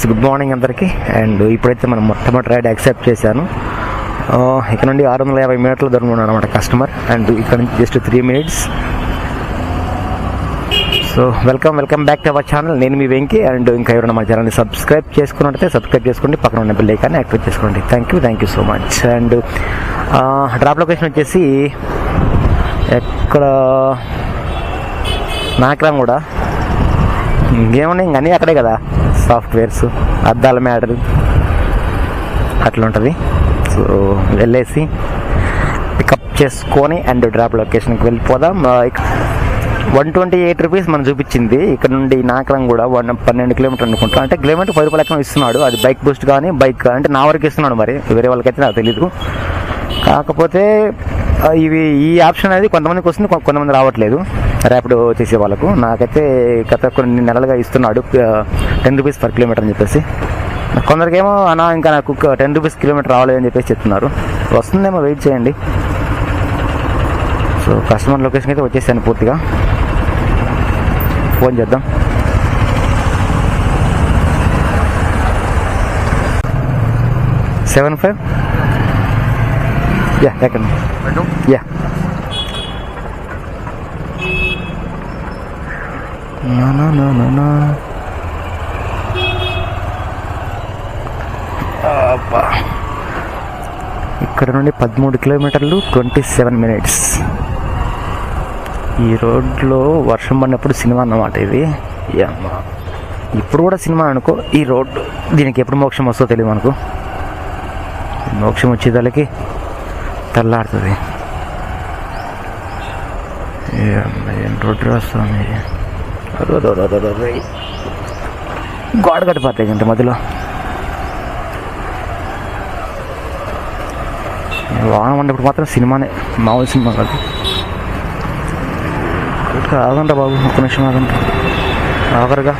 Good morning అందరికీ. And ఇప్పుడైతే మనం మొట్టమొదటి రైడ్ యాక్సెప్ట్ చేశాను. ఇక్కడ నుండి ఆరు వందల యాభై మీటర్ల దూరం ఉన్నాడు అనమాట కస్టమర్ అండ్ ఇక్కడ నుంచి just three minutes so welcome welcome back to our channel నేను మీ వెంకీ. అండ్ ఇంకా ఎవరైనా మా ఛానల్ని సబ్స్క్రైబ్ చేసుకున్నట్టయితే సబ్స్క్రైబ్ చేసుకోండి. పక్కన ఉన్న బిల్ కానీ యాక్టివేట్ చేసుకోండి. Thank you thank you so much and drop location వచ్చేసి ఎక్కడ? నాకరం కూడా. ఇంకేమున్నాయి? ఇంక అన్నీ అక్కడే కదా. సాఫ్ట్వేర్స్ అద్దాల మ్యాటర్ అట్లా ఉంటుంది సో వెళ్ళేసి పికప్ చేసుకొని అండ్ డ్రాప్ లొకేషన్కి వెళ్ళిపోదాం. వన్ ట్వంటీ ఎయిట్ రూపీస్ మనం చూపించింది. ఇక్కడ నుండి నాకలం కూడా వన్ పన్నెండు కిలోమీటర్ అనుకుంటా. అంటే కిలోమీటర్ పది రూపాయలు ఎక్కడ ఇస్తున్నాడు. అది బైక్ బూస్ట్ కానీ బైక్ అంటే నా వరకు ఇస్తున్నాడు మరి. వేరే వాళ్ళకైతే నాకు తెలీదు. కాకపోతే ఇవి ఈ ఆప్షన్ అనేది కొంతమందికి వస్తుంది కొంతమంది రావట్లేదు. ర్యాపిడ్ చేసే వాళ్ళకు. నాకైతే గత కొన్ని నెలలుగా ఇస్తున్నాడు టెన్ రూపీస్ పర్ కిలోమీటర్ అని చెప్పేసి. కొందరికేమో అన్న ఇంకా నాకు టెన్ రూపీస్ కిలోమీటర్ రావలేదని చెప్పేసి చెప్తున్నారు. వస్తుందేమో వెయిట్ చేయండి. సో కస్టమర్ లొకేషన్ అయితే వచ్చేసాను పూర్తిగా. ఫోన్ చేద్దాం. Seven five? యా ఎక్కడ? యా. ఇక్కడ నుండి పదమూడు కిలోమీటర్లు ట్వంటీ సెవెన్ మినిట్స్. ఈ రోడ్లో వర్షం పడినప్పుడు సినిమా అన్నమాట ఇది. ఇప్పుడు కూడా సినిమా అనుకో ఈ రోడ్డు దీనికి ఎప్పుడు మోక్షం వస్తుందో తెలియదు మనకు. మోక్షం వచ్చేదానికి తెల్లాడుతుంది. రోడ్డు రాస్తుంది గోడ కట్టిపోతాయి ఇంత మధ్యలో. వాహనం ఉన్నప్పుడు మాత్రం సినిమానే మామూలు సినిమా కాదు. ఆగంట బాబు ఒక్క నిమిషం ఆగంట ఆఖరుగా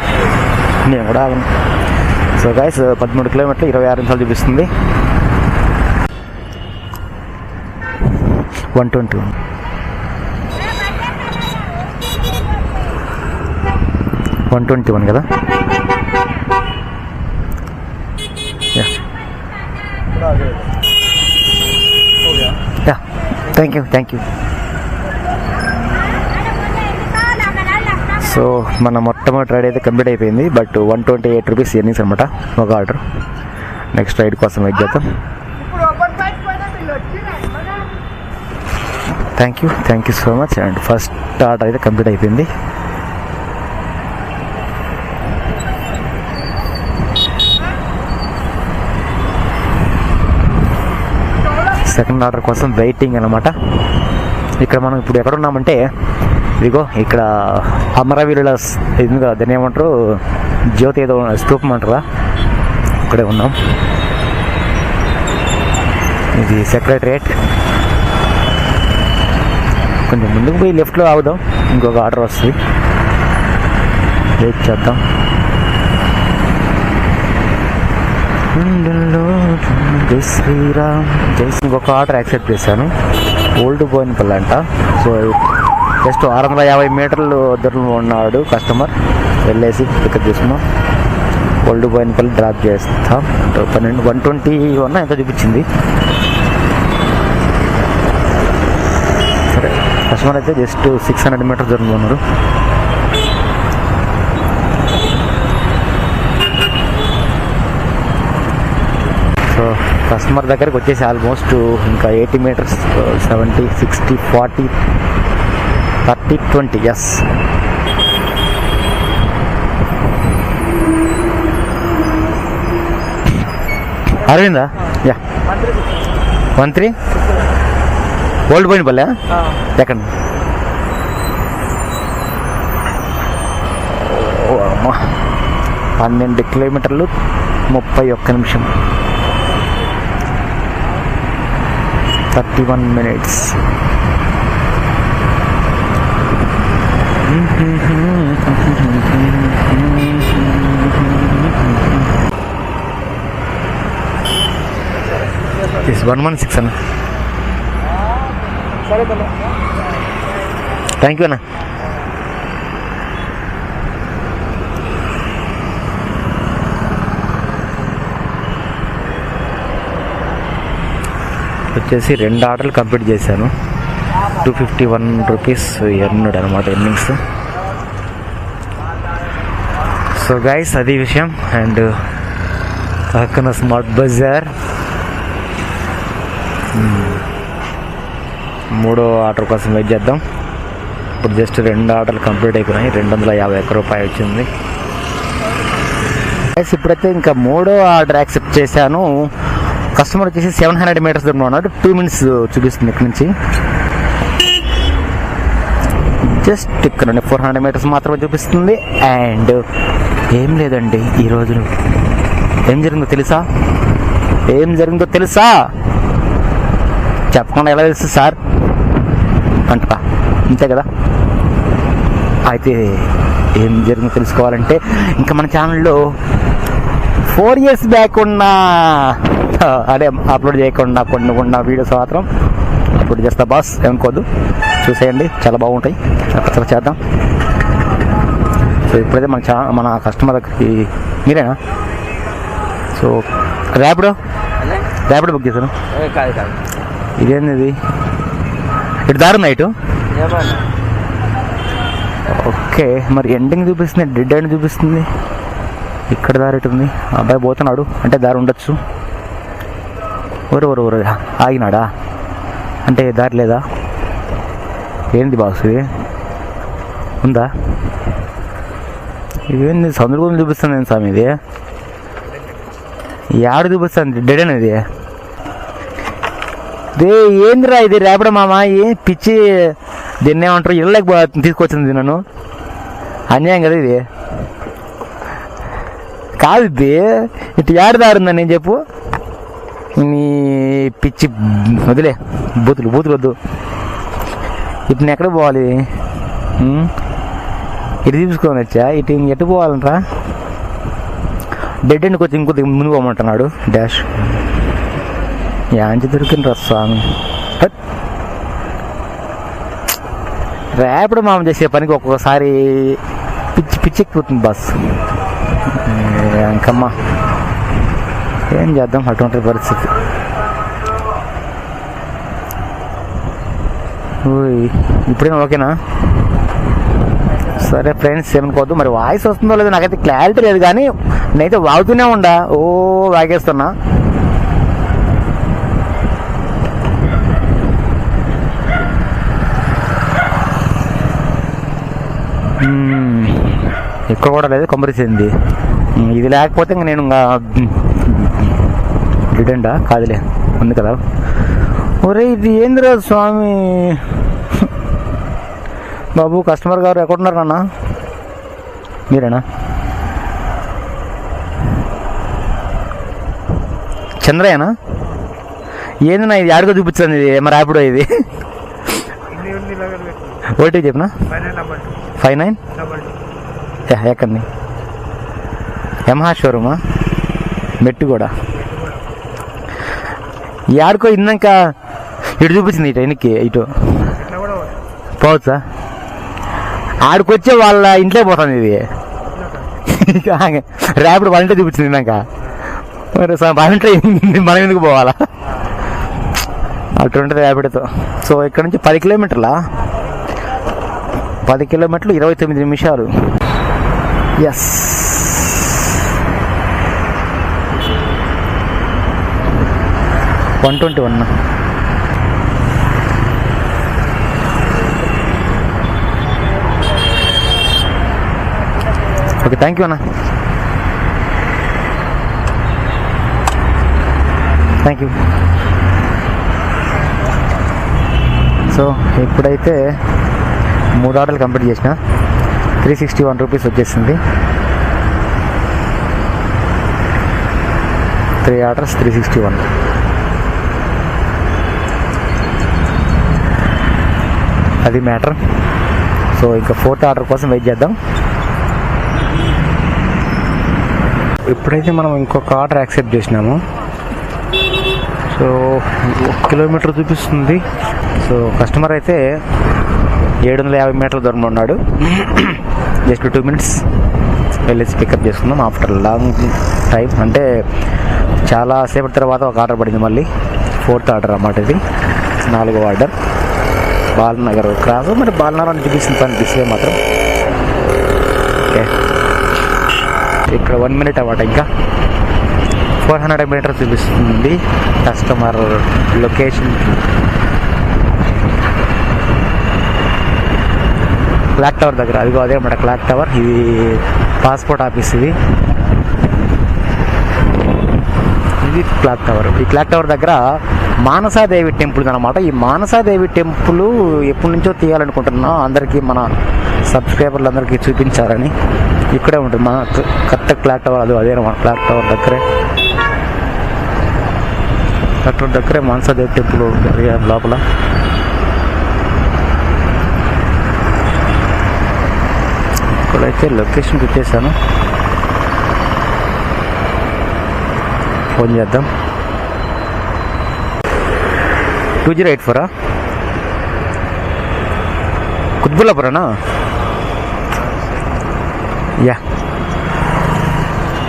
నేను కూడా ఆగను. సో గాయస్ పదమూడు కిలోమీటర్లు ఇరవై ఆరు నిమిషాలు చూపిస్తుంది. One twenty one one twenty one కదా? Yeah. Yeah. Thank you thank you. So మన మొట్టమొదటి రైడ్ అయితే కంప్లీట్ అయిపోయింది. But one twenty eight rupees earnings అనమాట ఒక ఆర్డర్ నెక్స్ట్ రైడ్ కోసం వెయిట్ చేద్దాం. Thank you thank you so much and first order అయితే కంప్లీట్ అయిపోయింది. సెకండ్ ఆర్డర్ కోసం వెయిటింగ్ అనమాట ఇక్కడ మనం ఇప్పుడు ఎక్కడ ఉన్నామంటే ఇదిగో ఇక్కడ అమరవీరుల స్- ఇది దాన్ని ఏమంటారు జ్యోతి ఏదో స్తూపం అంటారా? ఇక్కడే ఉన్నాం. ఇది సెక్రటరేట్ కొంచెం ముందుకు పోయి లెఫ్ట్లో ఆగుదాం. ఇంకొక ఆర్డర్ వస్తుంది. వెయిట్ చేద్దాం. గుండెల్లో జై శ్రీరామ్. జై ఇంకొక ఆర్డర్ యాక్సెప్ట్ చేశాను. ఓల్డ్ బోయినపల్లి అంట సో జస్ట్ ఆరు వందల యాభై మీటర్లు దూరంలో ఉన్నాడు కస్టమర్. వెళ్ళేసి పికప్ చేసుకున్నాం ఓల్డ్ బోయినపల్లి డ్రాప్ చేస్తాం. పన్నెండు వన్ ట్వంటీ వన్ ఎంత చూపించింది. సరే కస్టమర్ అయితే జస్ట్ సిక్స్ హండ్రెడ్ మీటర్ దూరంలో ఉన్నారు. సో కస్టమర్ దగ్గరికి వచ్చేసి ఆల్మోస్ట్ ఇంకా eighty meters seventy sixty forty thirty twenty yes Aravinda? Yeah one three old పోయిన పల్లె ఎక్కడ పన్నెండు కిలోమీటర్లు ముప్పై ఒక్క నిమిషం. Thirty one minutes one one six అన్న థ్యాంక్ యూ అన్న వచ్చేసి రెండు ఆర్డర్లు కంప్లీట్ చేశాను. Two fifty one rupees earned అనమాట ఎర్నింగ్స్ సో గైస్ అది విషయం. అండ్ పక్కన స్మార్ట్ బజార్ hmm. మూడో ఆర్డర్ కోసం వెయిట్ చేద్దాం. ఇప్పుడు జస్ట్ రెండు ఆర్డర్లు కంప్లీట్ అయిపోయినాయి. రెండు వందల యాభై ఒక్క రూపాయి వచ్చింది. గైస్ ఇప్పుడైతే ఇంకా మూడో ఆర్డర్ యాక్సెప్ట్ చేశాను. కస్టమర్ వచ్చేసి సెవెన్ హండ్రెడ్ మీటర్స్ దూరంలో ఉన్నాడు. టూ మినిట్స్ చూపిస్తుంది ఇక్కడ నుంచి. జస్ట్ ఇక్కడ నుండి ఫోర్ హండ్రెడ్ మీటర్స్ మాత్రమే చూపిస్తుంది. అండ్ ఏం లేదండి ఈ రోజు. ఏం జరిగిందో తెలుసా? ఏం జరిగిందో తెలుసా? చెప్పకుండా ఎలా తెలుసు సార్? అంటా అంతే కదా? అయితే ఏం జరిగిందో తెలుసుకోవాలంటే ఇంకా మన ఛానల్లో ఫోర్ ఇయర్స్ బ్యాక్ ఉన్న అదే అప్లోడ్ చేయకుండా కొన్ని ఉన్న వీడియోస్ మాత్రం అప్లోడ్ చేస్తా బాస్ ఏమనుకోవద్దు చూసేయండి. చాలా బాగుంటాయి. అక్కడ చేద్దాం. సో ఇప్పుడైతే మన ఛా మన కస్టమర్కి మీరేనా? సో ర్యాపిడో ర్యాపిడో బుక్ చేశాను ఇదేంది ఇది ఇటు దారి ఏమన్నా? ఓకే. మరి ఎండింగ్ చూపిస్తుంది డెడ్ ఎండ్ చూపిస్తుంది. ఇక్కడ దారి ఇటు ఉంది? అబ్బాయి పోతున్నాడు. అంటే దారి ఉండొచ్చు. ఒరు ఒరు ఒరు ఆగినాడా? అంటే దారి లేదా? ఏంది బాక్స్ ఇది? ఉందా? ఇదేంది? సందర్భం చూపిస్తుంది నేను స్వామి ఇది? యాడ చూపిస్తుంది? డెడ్ అనేది రే ఏందిరా ఇది? రేపడ మామ? ఏ పిచ్చి దీన్ని ఏమంటారు? ఇళ్ళకి తీసుకొచ్చింది నన్ను. అన్యాయం కదా ఇది? కాదు ఇది. ఇటు ఏడదారుందని నేను చెప్పు. నీ పిచ్చి వదిలే బూతులు బూతులు వద్దు ఇటు నేను ఎక్కడ పోవాలి? ఇటు తీసుకొని వచ్చా? ఇటు ఎటు పోవాలంట్రా? డెడ్ ఎండ్కి వచ్చి ఇంకొద్ది ముందు పోమంటున్నాడు డాష్. యాంచి దొరికిండ్రా స్వామి. హట్. రేపటి మామ చేసే పనికి ఒక్కొక్కసారి పిచ్చి పిచ్చి ఎక్కుతుంది బస్ ఇంకమ్మా. ఏం చేద్దాం అటువంటి పరిస్థితి. ఓయ్ ఇప్పుడేం ఓకేనా? సరే ఫ్రెండ్స్ ఏమనుకోవద్దు. మరి వాయిస్ వస్తుందో లేదో నాకైతే క్లారిటీ లేదు కానీ నేనైతే వాగుతూనే ఉండా. ఓ వాగేస్తున్నా. ఎక్కువ కూడా లేదు కొమ్మరిసింది ఇది లేకపోతే ఇంక నేను ఇంకా రిటర్న్డా కాదులే ఉంది కదా. ఒరే ఇది ఏందిరా స్వామి? బాబు కస్టమర్ గారు ఎక్కడున్నారు అన్న మీరేనా? చంద్రయ్యనా? ఏందన్నా ఇది? ఆడుకో చూపించండి ఇది. మరి యాపిడో ఇది. ఓటీ చెప్పనా? ఫైవ్ నైన్ ఎక్కడిని యమహా షోరూమా? మెట్టు కూడా యాడికో ఇందాక ఇటు చూపించింది ఇటు వెనక్కి ఇటు. పోవచ్చా? ఆడికొచ్చే వాళ్ళ ఇంట్లో పోతుంది ఇది. ర్యాపిడ్ వాళ్ళ ఇంట్లో చూపించింది ఇందాక. మరి వాళ్ళ ఇంట్లో మనం ఎందుకు పోవాలా? అటుంటుంది ర్యాపిడ్తో. సో ఇక్కడ నుంచి పది కిలోమీటర్లా? పది కిలోమీటర్లు ఇరవై తొమ్మిది నిమిషాలు. Yes one twenty one. Okay thank you అన్న. థ్యాంక్ యూ సో ఇప్పుడైతే మూడు ఆర్డర్లు కంప్లీట్ చేసిన. త్రీ సిక్స్టీ వన్ రూపీస్ వచ్చేసింది. Three orders three sixty one అది మ్యాటర్. సో ఇంకా ఫోర్త్ ఆర్డర్ కోసం వెయిట్ చేద్దాం. ఇప్పుడైతే మనం ఇంకొక ఆర్డర్ యాక్సెప్ట్ చేసినాము. సో ఒక కిలోమీటర్ చూపిస్తుంది. సో కస్టమర్ అయితే ఏడు వందల యాభై మీటర్ల దూరంలో ఉన్నాడు. జస్ట్ టూ మినిట్స్ వెళ్ళేసి పికప్ చేసుకుందాం. ఆఫ్టర్ లాంగ్ టైం అంటే చాలా సేపటి తర్వాత ఒక ఆర్డర్ పడింది మళ్ళీ. ఫోర్త్ ఆర్డర్ అన్నమాట ఇది. నాలుగో ఆర్డర్. బాలనగర్ క్రాస్ మరి బాలనగర్ అని చూపిస్తుంది పని డిస్ప్లే మాత్రం. ఓకే. ఇక్కడ వన్ మినిట్ అన్నమాట ఇంకా. ఫోర్ హండ్రెడ్ మీటర్ చూపిస్తుంది కస్టమర్ లొకేషన్ క్లాక్ టవర్ దగ్గర. అదిగో అదే అన్నమాట క్లాక్ టవర్ ఇది పాస్పోర్ట్ ఆఫీస్ ఇది. ఇది క్లాక్ టవర్. ఈ క్లాక్ టవర్ దగ్గర మానసాదేవి టెంపుల్ అనమాట ఈ మానసాదేవి టెంపుల్ ఎప్పటి నుంచో తీయాలనుకుంటున్నా. అందరికీ మన సబ్స్క్రైబర్లు అందరికీ చూపించాలని ఇక్కడే ఉంటుంది. మన కరెక్ట్ క్లాక్ టవర్ అది అదే మన క్లాక్ టవర్ దగ్గరే. క్లాక్ టవర్ దగ్గరే మానసాదేవి టెంపుల్ ఉంటుంది లోపల. ఇక్కడైతే లొకేషన్కి వచ్చేసాను ఫోన్ చేద్దాం. టూ జీరో ఎయిట్ ఫోరా? కుత్బుల్లాపురనా? యా.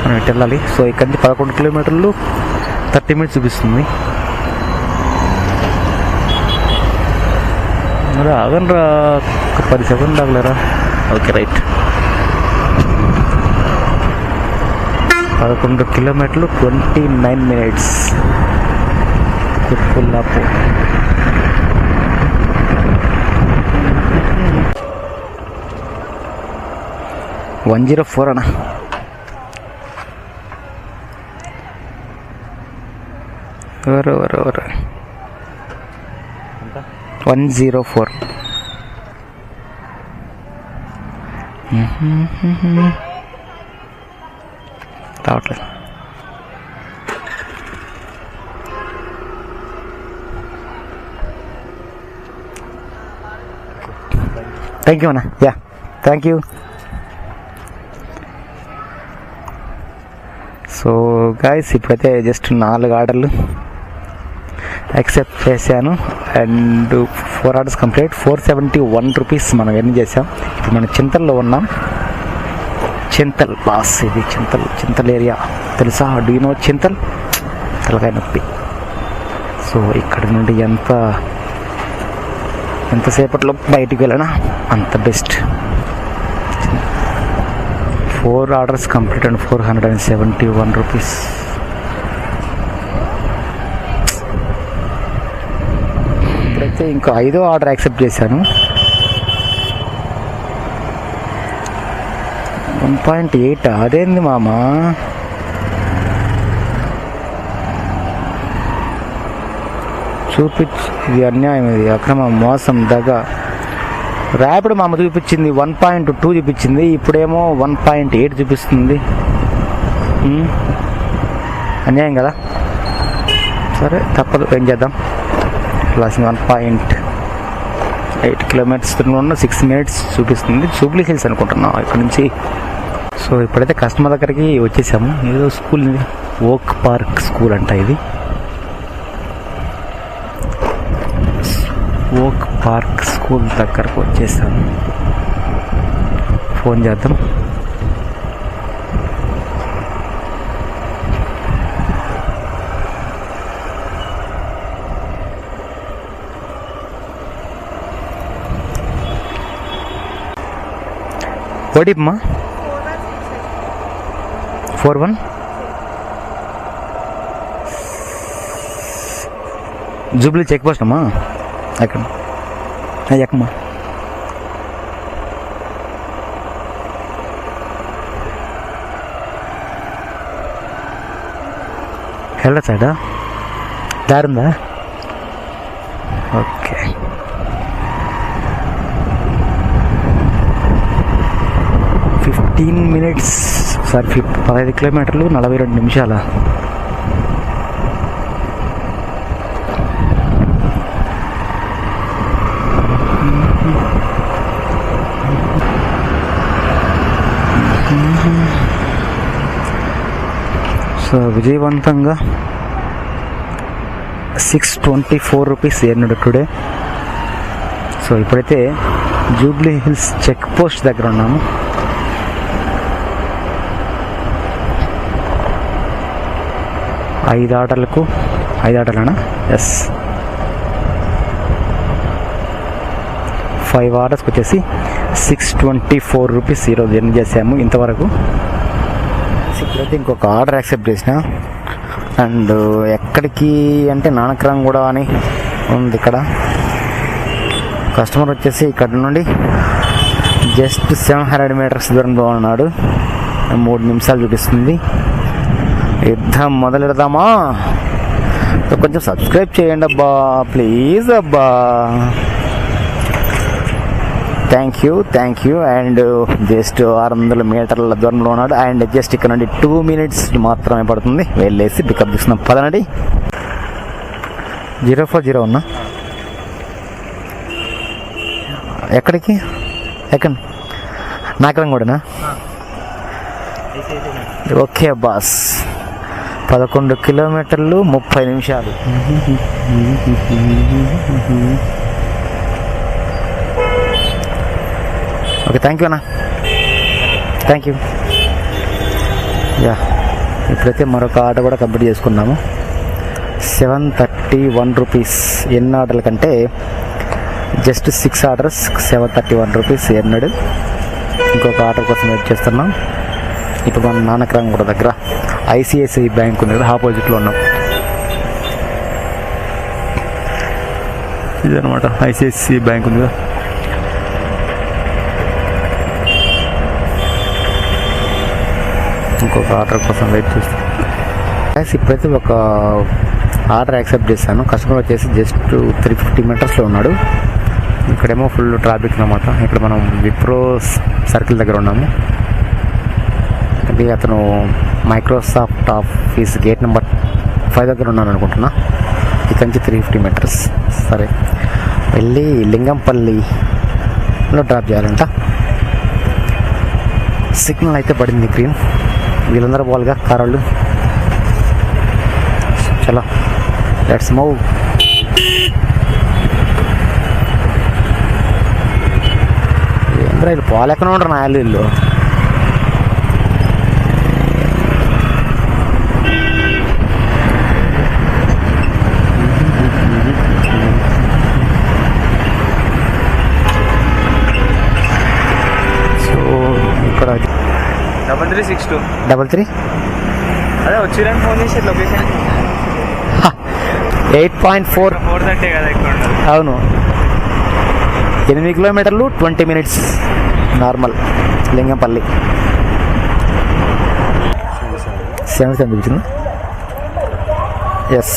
మనం ఇటు వెళ్ళాలి సో ఇక్కడి నుంచి పదకొండు కిలోమీటర్లు థర్టీ మినిట్స్ చూపిస్తుంది. అదే ఆగండి రా ఒక పది సెకండ్ ఆగలేరా? Okay right. పదకొండు కిలోమీటర్లు twenty nine minutes. Qutbullapur one zero four అన్నా. ఎవరు ఎవరు ఎవరు? One zero four. రావట్లేదు. థ్యాంక్ యూ అన్న. Yeah thank you so guys ఇప్పుడైతే జస్ట్ నాలుగు ఆర్డర్లు యాక్సెప్ట్ చేశాను. And four orders complete four seventy one rupees మనం ఎన్ని చేసాం ఇప్పుడు మనం చింతల్లో ఉన్నాం. చింతల్ బాస్ ఇది చింతల్ చింతల్ ఏరియా. తెలుసా? Do know Chintal? తలకాయ నొప్పి. సో ఇక్కడ నుండి ఎంత ఎంతసేపట్లో బయటికి వెళ్ళనా? అంత best. Four orders complete and four hundred and seventy one rupees. ఇప్పుడైతే ఇంకా ఐదో ఆర్డర్ యాక్సెప్ట్ చేశాను. One point eight. అదేంది మామ? చూపించి ఇది అన్యాయం ఇది. అక్రమ మోసం దగ. ర్యాపిడ్ మామ చూపించింది వన్ పాయింట్ టూ చూపించింది. ఇప్పుడేమో వన్ పాయింట్ ఎయిట్ చూపిస్తుంది. అన్యాయం కదా? సరే తప్పదు. ఏం చేద్దాం? Plus one point eight kilometers ఉన్న సిక్స్ మినిట్స్ చూపిస్తుంది. జూబ్లీ హిల్స్ అనుకుంటున్నాం ఇక్కడ నుంచి సో ఇప్పుడైతే కస్టమర్ దగ్గరికి వచ్చేసాము. ఏదో స్కూల్ ఓక్ పార్క్ స్కూల్ అంట ఇది. ఓక్ పార్క్ స్కూల్ దగ్గరకు వచ్చేసాము. ఫోన్ చేద్దాం. ఓడిమ్మా? Four one. Jubilee check post అమ్మా. ఎక్కడ? ఎక్కమ్మా? వెళ్ళచ్చాడా దారుందా? ఓకే. Fifteen minutes. సార్ ఫిఫ్ పదహైదు కిలోమీటర్లు నలభై రెండు నిమిషాల. సో విజయవంతంగా six twenty four rupees earned today. So ఇప్పుడైతే జూబ్లీ హిల్స్ చెక్ పోస్ట్ దగ్గర ఉన్నాము. ఐదు ఆటలకు ఐదు ఆటలనా ఎస్ ఫైవ్ ఆర్డర్స్కి వచ్చేసి సిక్స్ ట్వంటీ ఫోర్ రూపీస్ ఈరోజు ఎర్న్ చేసాము ఇంతవరకు. ఇప్పుడైతే ఇంకొక ఆర్డర్ యాక్సెప్ట్ చేసిన. అండ్ ఎక్కడికి అంటే నానక్రామ్ కూడా అని ఉంది ఇక్కడ. కస్టమర్ వచ్చేసి ఇక్కడ నుండి జస్ట్ సెవెన్ హండ్రెడ్ మీటర్స్ దూరంలో ఉన్నాడు. మూడు నిమిషాలు చూపిస్తుంది. యుద్ధం మొదలెడదామా? కొంచెం సబ్స్క్రైబ్ చేయండి అబ్బా ప్లీజ్ అబ్బా. Thank you thank you and just ఆరు వందల మీటర్ల దూరంలో ఉన్నాడు. అండ్ జస్ట్ ఇక్కడ నుండి టూ మినిట్స్ మాత్రమే పడుతుంది. వెళ్ళేసి పికప్ తీసుకున్నాం పదనండి జీరో ఫోర్ జీరో ఉన్నా? ఎక్కడికి? ఎక్కడ? నాకరం కూడానా ఓకే బాస్ పదకొండు కిలోమీటర్లు ముప్పై నిమిషాలు. ఓకే థ్యాంక్ యూ అన్న. థ్యాంక్ యూ యా ఇప్పుడైతే మరొక ఆట కూడా కంప్లీట్ చేసుకున్నాము సెవెన్ థర్టీ వన్ రూపీస్ ఎన్ని ఆర్డర్ల కంటే just six orders seven thirty one rupees earned ఇంకొక ఆర్డర్ కోసం వెయిట్ చేస్తున్నాం. ఇప్పుడు మన నానక్రామ్ కూడా దగ్గర ఐసిఐసిఐ బ్యాంక్ ఉంది కదా ఆపోజిట్లో ఉన్నాం. ఇదనమాట ఐసిఐసిఐ బ్యాంక్ ఉంది కదా. ఇంకొక ఆర్డర్ కోసం వెయిట్ చేస్తాను గైస్ ఇప్పుడైతే ఒక ఆర్డర్ యాక్సెప్ట్ చేశాను. కస్టమర్ వచ్చేసి జస్ట్ త్రీ ఫిఫ్టీ మీటర్స్లో ఉన్నాడు. ఇక్కడేమో ఫుల్ ట్రాఫిక్ అనమాట ఇక్కడ మనం విప్రో సర్కిల్ దగ్గర ఉన్నాము. అంటే అతను Microsoft office gate number five దగ్గర ఉన్నాను అనుకుంటున్నా. ఇక్కడి నుంచి త్రీ ఫిఫ్టీ మీటర్స్ సరే. వెళ్ళి లింగంపల్లిలో డ్రాప్ చేయాలంట. సిగ్నల్ అయితే పడింది గ్రీన్ వీళ్ళందరూ బాల్గా కారాళ్ళు. చలో. లెట్స్ మూవ్ ఏంద్రా వీళ్ళు? పోలేకనే ఉండరు నా వీళ్ళు వీళ్ళు సో ఇక్కడ double three six two double three అదే వచ్చిరని ఫోన్ చేసి location eight point four four thirty కదా ఇక్కడ ఉండదు. అవును. ఎనిమిది కిలోమీటర్లు twenty minutes normal Lingampally. Seventh అనిపించింది yes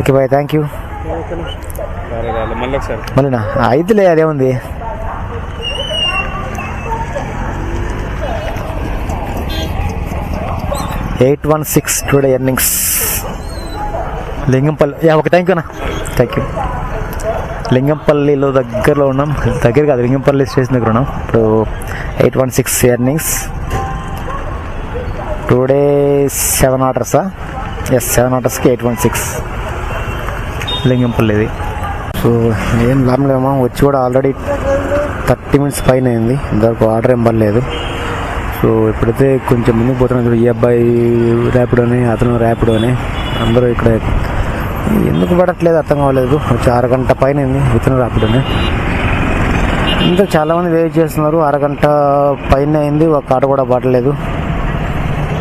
okay bye thank you మళ్ళీనా? ఒకసారి ఐదులే అదేముంది? Eight one six today earnings. Lingampally yeah okay thank you thank you లింగంపల్లిలో దగ్గరలో ఉన్నాం. దగ్గర కాదు లింగంపల్లి స్టేషన్ దగ్గర ఉన్నాం. ఇప్పుడు eight one six earnings. Today seven ఆర్డర్సా? Yes seven ఆర్డర్స్కి ఎయిట్ వన్ సిక్స్. లింగంపల్లిది. సో ఏం లాభలేమో వచ్చి కూడా ఆల్రెడీ థర్టీ మినిట్స్ పైన అయింది. ఇంతవరకు ఆర్డర్ ఏం పర్లేదు సో ఇప్పుడైతే కొంచెం ముందుకు పోతున్నాం. ఈ అబ్బాయి ర్యాపిడ్ అని అతను ర్యాపిడ్ అని. అందరూ ఇక్కడ ఎందుకు పడట్లేదు? అర్థం కావలేదు వచ్చి అరగంట పైన అయింది. ఇతను ర్యాపిడ్ అని. ఇంకా చాలామంది వెయిట్ చేస్తున్నారు. అరగంట పైన అయింది. ఒక ఆట కూడా పడలేదు.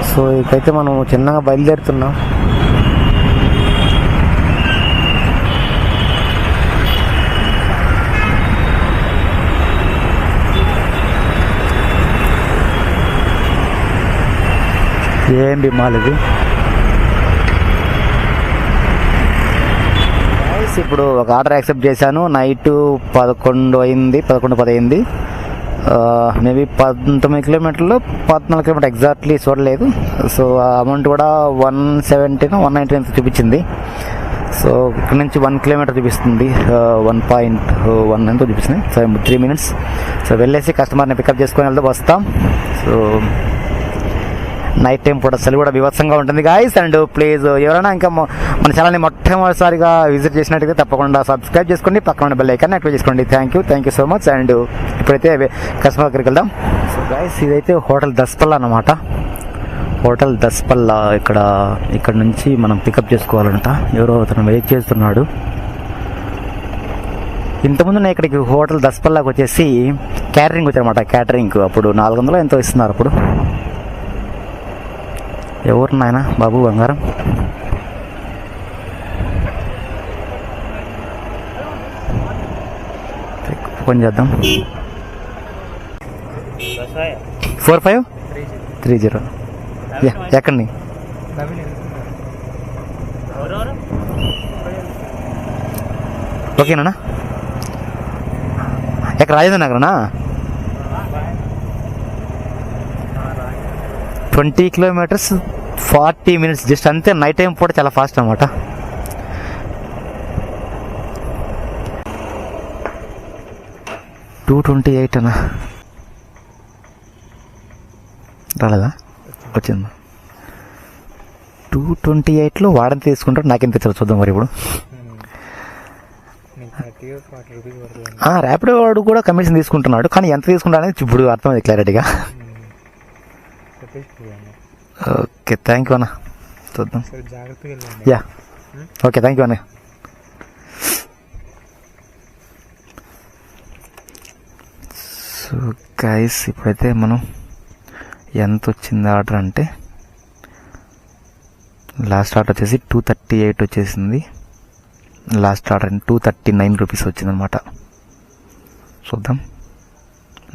సో ఇకైతే మనం చిన్నగా బయలుదేరుతున్నాం. ఏం బిమాల్ ఇది ఇప్పుడు ఒక ఆర్డర్ యాక్సెప్ట్ చేశాను. నైట్ పదకొండు అయింది పదకొండు పది అయింది. మేబీ పంతొమ్మిది కిలోమీటర్లు పద్నాలుగు కిలోమీటర్ ఎగ్జాక్ట్లీ చూడలేదు. సో ఆ అమౌంట్ కూడా వన్ సెవెంటీన్ వన్ నైన్టీన్ చూపించింది. సో ఇక్కడ నుంచి వన్ కిలోమీటర్ చూపిస్తుంది. వన్ పాయింట్ వన్ ఎంతో చూపిస్తుంది. సో త్రీ మినిట్స్ సో వెళ్ళేసి కస్టమర్ని పికప్ చేసుకొని వెళ్తే వస్తాం. సో నైట్ టైం పూట చలి కూడా వివత్సంగా ఉంటుంది. గాయస్ అండ్ ప్లీజ్ ఎవరైనా ఇంకా మన ఛానల్ని మొట్టమొదటిసారిగా విజిట్ చేసినట్టయితే తప్పకుండా సబ్స్క్రైబ్ చేసుకోండి. పక్కన బెల్ ఐకాన్ యాక్టివేట్ చేసుకోండి. Thank you thank you so much and ఇప్పుడైతే కస్టమర్ దగ్గరికి వెళ్దాం. సో గాయస్ ఇదైతే హోటల్ దస్పల్లా అన్నమాట. హోటల్ దస్పల్లా ఇక్కడ ఇక్కడ నుంచి మనం పికప్ చేసుకోవాలంట. ఎవరో అతను వెయిట్ చేస్తున్నాడు. ఇంతకుముందు నేను ఇక్కడికి హోటల్ దస్పల్లాకి వచ్చేసి క్యాటరింగ్ వచ్చారన్నమాట క్యాటరింగ్ అప్పుడు నాలుగు వందలు ఎంతో ఇస్తున్నారు అప్పుడు. ఎవరు నాయన బాబు బంగారం. ఫోన్ చేద్దాం. Four five? Three zero. ఎక్కడి ఓకేనా? ఎక్కడ Rajendra నగరనా? Twenty kilometers forty minutes just అంతే నైట్ టైం పూట చాలా ఫాస్ట్ అనమాట టూ ట్వంటీ ఎయిట్ అన్నా. రాలేదా? వచ్చింది? టూ ట్వంటీ ఎయిట్లో వాడని తీసుకుంటారు నాకేం తెచ్చారు చూద్దాం మరి ఇప్పుడు. ర్యాపిడో వాడు కూడా కమిషన్ తీసుకుంటున్నాడు. కానీ ఎంత తీసుకుంటా అనేది ఇప్పుడు అర్థమైంది క్లారిటీగా. ఓకే థ్యాంక్ యూ అన్న చూద్దాం యా ఓకే థ్యాంక్ యూ అన్న సో గైస్ ఇప్పుడైతే మనం ఎంత వచ్చింది ఆర్డర్ అంటే లాస్ట్ ఆర్డర్ వచ్చేసి టూ థర్టీ ఎయిట్ వచ్చేసింది. Last order two thirty nine rupees వచ్చిందనమాట చూద్దాం.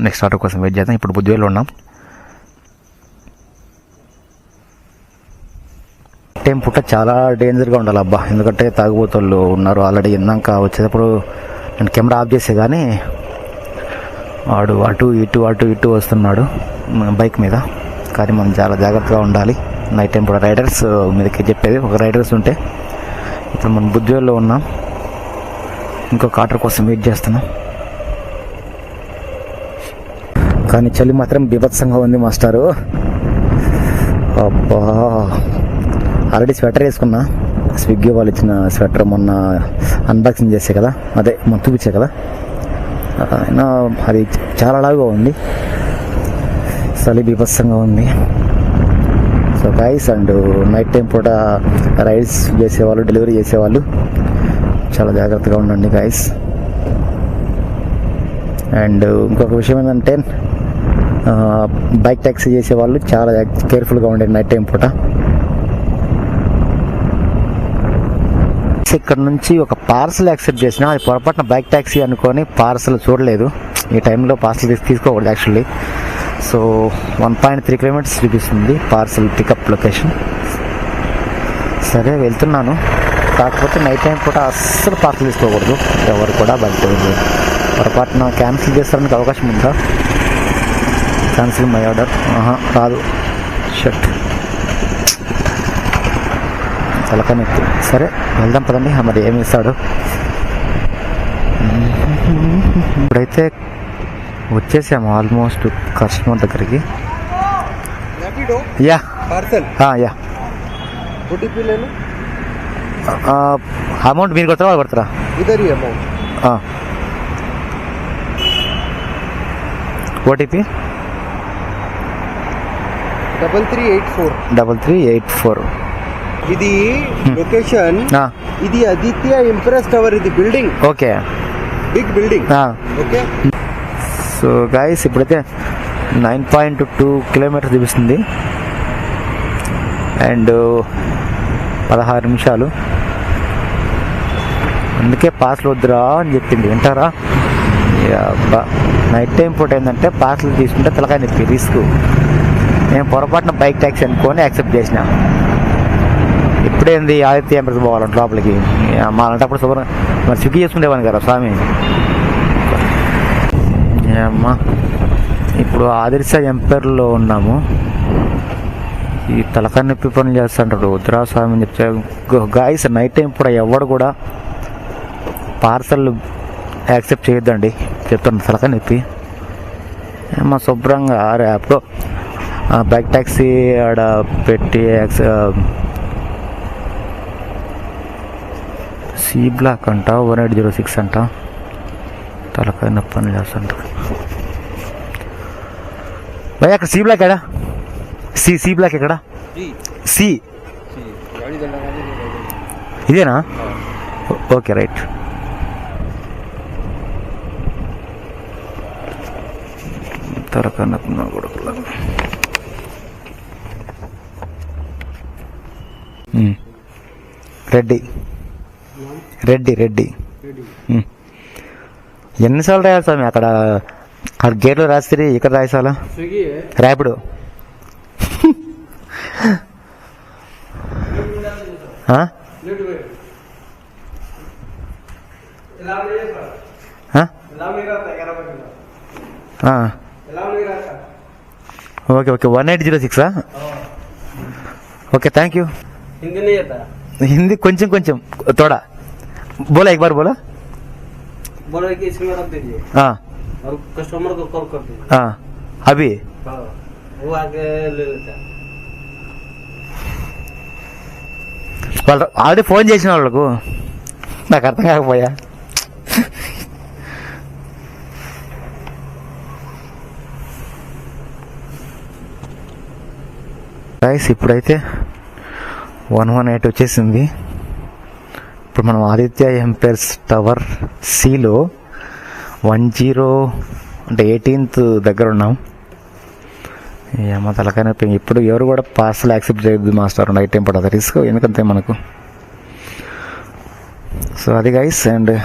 నెక్స్ట్ ఆర్డర్ కోసం వెయిట్ చేద్దాం. ఇప్పుడు బుద్ధివేలో ఉన్నాం. టైం పుట్ట చాలా డేంజర్గా ఉండాలి అబ్బా. ఎందుకంటే తాగుబోతోళ్ళు ఉన్నారు ఆల్రెడీ ఇందాక వచ్చేటప్పుడు నేను కెమెరా ఆఫ్ చేసే కానీ వాడు అటు ఇటు అటు ఇటు వస్తున్నాడు బైక్ మీద. కానీ మనం చాలా జాగ్రత్తగా ఉండాలి. నైట్ టైం కూడా రైడర్స్ మీదకి చెప్పేది. ఒక రైడర్స్ ఉంటే ఇప్పుడు మనం బుద్ధిలో ఉన్నాం. ఇంకొక ఆర్డర్ కోసం వెయిట్ చేస్తున్నాం. కానీ చలి మాత్రం బీభత్సంగా ఉంది మాస్టారు. అబ్బా! ఆల్రెడీ స్వెటర్ వేసుకున్నా. స్విగ్గీ వాళ్ళు ఇచ్చిన స్వెటర్ మొన్న అన్బాక్సింగ్ చేసే కదా. అదే మొన్న చూపించే కదా. అయినా అది చాలా లావుగా ఉంది. చలి బీభత్సంగా ఉంది. So guys and night time పూట రైడ్స్ చేసేవాళ్ళు డెలివరీ చేసేవాళ్ళు చాలా జాగ్రత్తగా ఉండండి గైస్ అండ్ ఇంకొక విషయం ఏంటంటే బైక్ ట్యాక్సీ చేసే వాళ్ళు చాలా కేర్ఫుల్గా ఉండండి నైట్ టైం పూట. ఇక్కడ నుంచి ఒక పార్సల్ యాక్సెప్ట్ చేసిన అది పొరపాటున బైక్ ట్యాక్సీ అనుకొని పార్సల్ చూడలేదు. ఈ టైంలో పార్సల్ తీసి తీసుకోకూడదు actually. So one point three kilometers చూపిస్తుంది పార్సల్ పికప్ లొకేషన్. సరే వెళ్తున్నాను. కాకపోతే నైట్ టైం కూడా అస్సలు పార్సల్ తీసుకోకూడదు. ఎవరు కూడా బైక్ పొరపాటున క్యాన్సిల్ చేస్తానికి అవకాశం ఉందా? Cancel my order. ఆహా కాదు షర్ట్ తలకనెత్తి సరే వెళ్దాం పదండి మరి ఏమి ఇస్తాడు ఇప్పుడైతే వచ్చేసాము ఆల్మోస్ట్ కస్టమర్ దగ్గరికి. యా. యా. అమౌంట్ మీరు కొడతారా వాళ్ళు కొడతారా? OTP double three eight four double three eight four ఇది లొకేషన్ ఇది ఆదిత్య ఇంప్రెస్ టవర్ ఇది building okay big building okay so guys ఇప్పుడైతే నైన్ పాయింట్ టూ కిలోమీటర్ చూపిస్తుంది అండ్ పదహారు నిమిషాలు. అందుకే పాస్లు వద్దురా అని చెప్పింది. వింటారా? నైట్ టైం పూట ఏంటంటే పాస్లు తీసుకుంటే తలకాయ నొప్పి రిస్క్ నేను పొరపాటున బైక్ ట్యాక్సీ అనుకొని యాక్సెప్ట్ చేసిన. ఇప్పుడేంది ఆదిత్య ఎంప్రెస్ పోవాలంటే లోపలికి. మా అలాంటప్పుడు శుభ్రం మరి స్విగ్గీ చేసుకునేవాని కదా స్వామి? అమ్మా ఇప్పుడు ఆదిర్శ ఎంపైర్లో ఉన్నాము. ఈ తలకాయ నొప్పి పనులు చేస్తుంటాడు వద్దురా అని చెప్తే గాయస్ నైట్ టైం కూడా ఎవడు కూడా పార్సల్ యాక్సెప్ట్ చేయొద్దండి. చెప్తాను తలకాయ నొప్పి. ఏమో శుభ్రంగా ర్యాప్లో బైక్ ట్యాక్సీ ఆడ పెట్టి యాక్సె సి బ్లాక్ అంట వన్ ఎయిట్ జీరో సిక్స్ అంట. తలకాయ నొప్పని చేస్తంట భయ అక్కడ సి బ్లాక్ ఎడా సి సి బ్లాక్ ఎక్కడ? సి. ఇదేనా? Okay right. తలకాయ నొప్పి కొడుకులా. రెడ్డి. రెడ్డి రెడ్డి. ఎన్నిసార్లు రాయాలి స్వామి? అక్కడ అక్కడ గేట్లో రాస్తే ఇక్కడ రాయిసాలా? రాయపుడు okay okay. One eight zero సిక్సా? Okay thank you Hindi కొంచెం కొంచెం. తోడా. बोला एक बार बोला बोलो कि इसमें रख दीजिए हाँ और कस्टमर को कॉल कर दीजिए हाँ अभी हाँ वो आगे ले लेता है వాళ్ళు ఆల్రెడీ ఫోన్ చేసిన వాళ్ళకు నాకు అర్థం కాకపోయా రైస్ ఇప్పుడైతే వన్ వన్ ఎయిట్ వచ్చేసింది ఇప్పుడు మనం ఆదిత్య ఎంపైర్స్ టవర్ సిలో వన్ జీరో అంటే ఎయిటీన్త్ దగ్గర ఉన్నాం. ఏమో తలకాయ నొప్పి. ఇప్పుడు ఎవరు కూడా పార్సల్ యాక్సెప్ట్ చేయొద్దు మాస్టర్. నైట్ టైం పడదు. రిస్క్. ఎందుకంటే మనకు? సో అది గైస్ అండ్